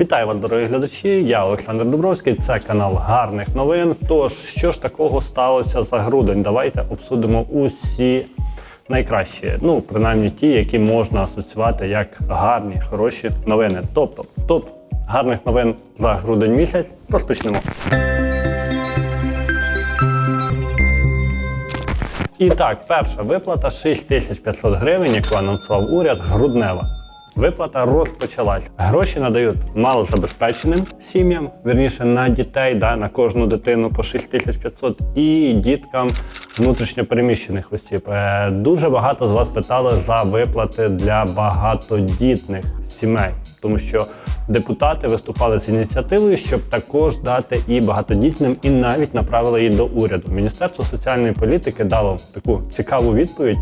Вітаю вас, дорогі глядачі! Я Олександр Дубровський. Це канал гарних новин. Тож, що ж такого сталося за грудень? Давайте обсудимо усі найкращі, ну принаймні ті, які можна асоціювати як гарні, хороші новини. Тобто, топ гарних новин за грудень місяць. Розпочнемо. І так, перша виплата 6500 гривень, яку анонсував уряд, груднева. Виплата розпочалась. Гроші надають малозабезпеченим сім'ям, вірніше на дітей, да, на кожну дитину по 6500 і діткам внутрішньопереміщених осіб. Е, Дуже багато з вас питали за виплати для багатодітних сімей, тому що депутати виступали з ініціативою, щоб також дати і багатодітним, і навіть направили її до уряду. Міністерство соціальної політики дало таку цікаву відповідь.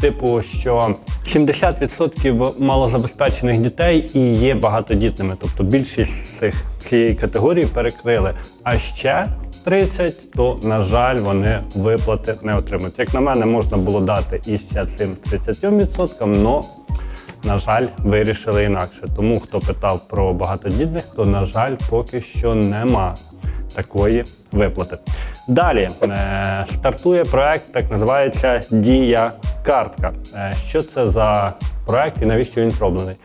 Типу, що 70% малозабезпечених дітей і є багатодітними, тобто більшість цих цієї категорії перекрили. А ще 30, то на жаль, вони виплати не отримують. Як на мене, можна було дати і ще цим 37%, але на жаль, вирішили інакше. Тому хто питав про багатодітних, то на жаль, поки що нема такої виплати. Далі е, стартує проект, так називається Дія картка. Е, що це за проект і навіщо він зроблений?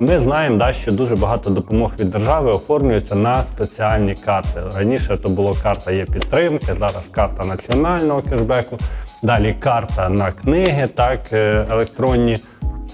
Ми знаємо, да, що дуже багато допомог від держави оформлюється на спеціальні карти. Раніше то було карта є підтримки, зараз карта національного кешбеку, далі карта на книги, так е, електронні.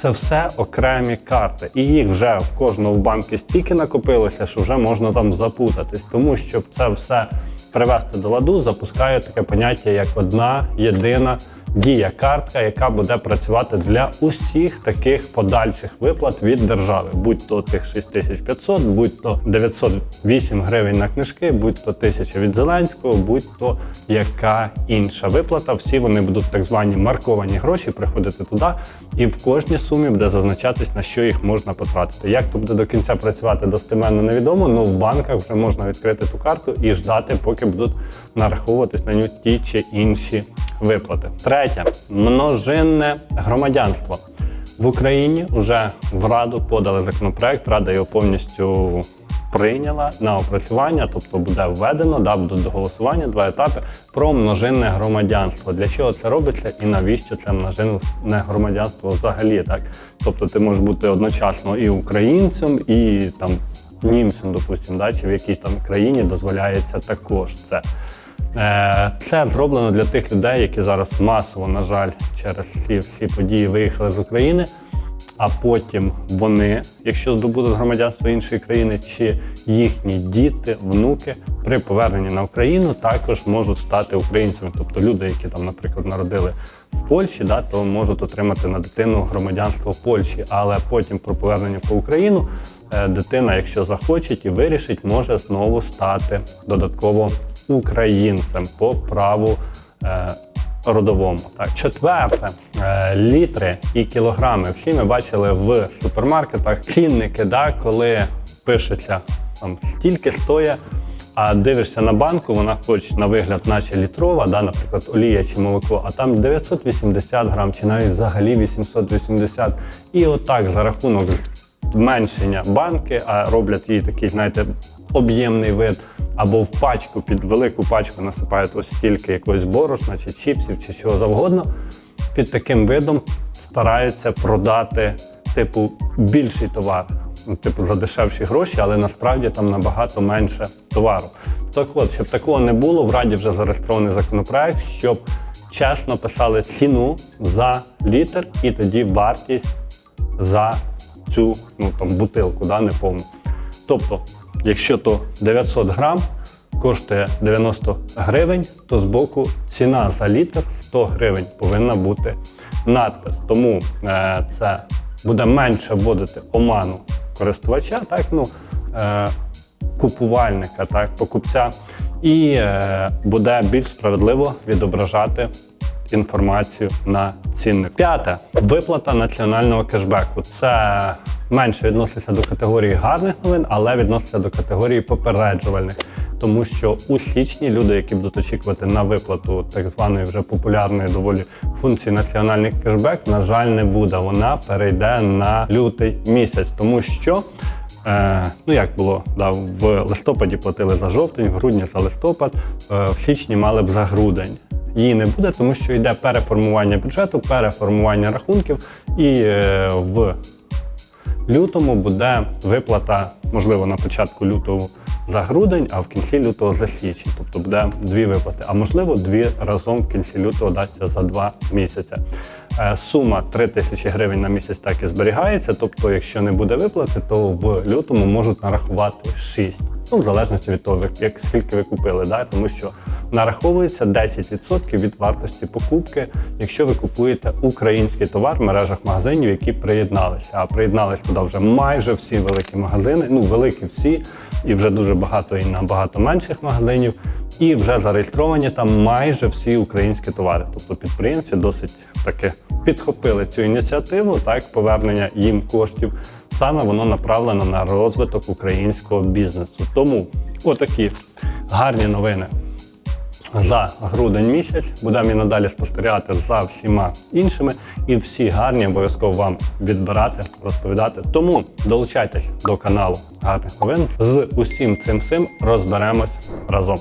Це все окремі карти, і їх вже в кожного в банку стільки накопилося, що вже можна там запутатись. Тому щоб це все привести до ладу, запускає таке поняття як одна єдина дія картка, яка буде працювати для усіх таких подальших виплат від держави, будь то тих 6500, будь то 908 гривень на книжки, будь то 1000 від Зеленського, будь то яка інша виплата. Всі вони будуть так звані марковані гроші приходити туди, і в кожній сумі буде зазначатись на що їх можна потратити. Як то буде до кінця працювати достеменно невідомо, але в банках вже можна відкрити ту карту і ждати, поки будуть нараховуватись на нього ті чи інші виплати. Третє множинне громадянство. В Україні вже в Раду подали законопроект, Рада його повністю прийняла на опрацювання, тобто буде введено, да, будуть до голосування два етапи про множинне громадянство. Для чого це робиться і навіщо це множинне громадянство взагалі? Так? Тобто ти можеш бути одночасно і українцем, і там німцем, допустимо, да, чи в якійсь там країні дозволяється також це. Е, Це зроблено для тих людей, які зараз масово, на жаль, через ці всі події виїхали з України. А потім вони, якщо здобудуть громадянство іншої країни, чи їхні діти, внуки при поверненні на Україну також можуть стати українцями. Тобто люди, які там, наприклад, народили в Польщі, да, то можуть отримати на дитину громадянство Польщі. Але потім про повернення по Україну е, дитина, якщо захоче і вирішить, може знову стати додатково українцем по праву. е, Родовому так четверте е, літри і кілограми. Всі ми бачили в супермаркетах цінники, да, коли пишеться там стільки стоїть, а дивишся на банку, вона хоч на вигляд, наче літрова, да, наприклад, олія чи молоко, а там 980 грам, чи навіть взагалі 880. І отак за рахунок зменшення банки, а роблять її такий, знаєте, об'ємний вид. Або в пачку під велику пачку насипають ось стільки якогось борошна, чи чіпсів, чи чого завгодно. Під таким видом стараються продати, типу, більший товар, ну, типу, за дешевші гроші, але насправді там набагато менше товару. Так от, щоб такого не було, в Раді вже зареєстрований законопроект, щоб чесно писали ціну за літр і тоді вартість за цю ну, там, бутилку, да, неповну. Тобто, якщо то 900 грам коштує 90 гривень, то збоку ціна за літр 100 гривень повинна бути надпис. Тому е, це буде менше вводити оману користувача, так, ну, е, купувальника, так, покупця, і е, буде більш справедливо відображати інформацію на цінник. П'яте виплата національного кешбеку. Це менше відноситься до категорії гарних новин, але відноситься до категорії попереджувальних. Тому що у січні люди, які будуть очікувати на виплату так званої вже популярної доволі функції національний кешбек, на жаль, не буде. Вона перейде на лютий місяць, тому що Е, ну як було, да, в листопаді платили за жовтень, в грудні за листопад, е, в січні мали б за грудень. Її не буде, тому що йде переформування бюджету, переформування рахунків, і е, в лютому буде виплата, можливо, на початку лютого за грудень, а в кінці лютого за січень. Тобто буде дві виплати, а можливо, дві разом в кінці лютого дасться за два місяці. Е, Сума 3 тисячі гривень на місяць так і зберігається. Тобто, якщо не буде виплати, то в лютому можуть нарахувати 6. Ну, в залежності від того, як- скільки ви купили, да? тому що нараховується 10% від вартості покупки, якщо ви купуєте український товар в мережах магазинів, які приєдналися. А приєдналися туди вже майже всі великі магазини, ну великі всі, і вже дуже багато і набагато менших магазинів. І вже зареєстровані там майже всі українські товари. Тобто підприємці досить таки підхопили цю ініціативу, так повернення їм коштів. Саме воно направлено на розвиток українського бізнесу. Тому отакі гарні новини за грудень місяць. Будемо і надалі спостерігати за всіма іншими, і всі гарні обов'язково вам відбирати, розповідати. Тому долучайтесь до каналу гарних новин. З усім цим всім розберемось разом.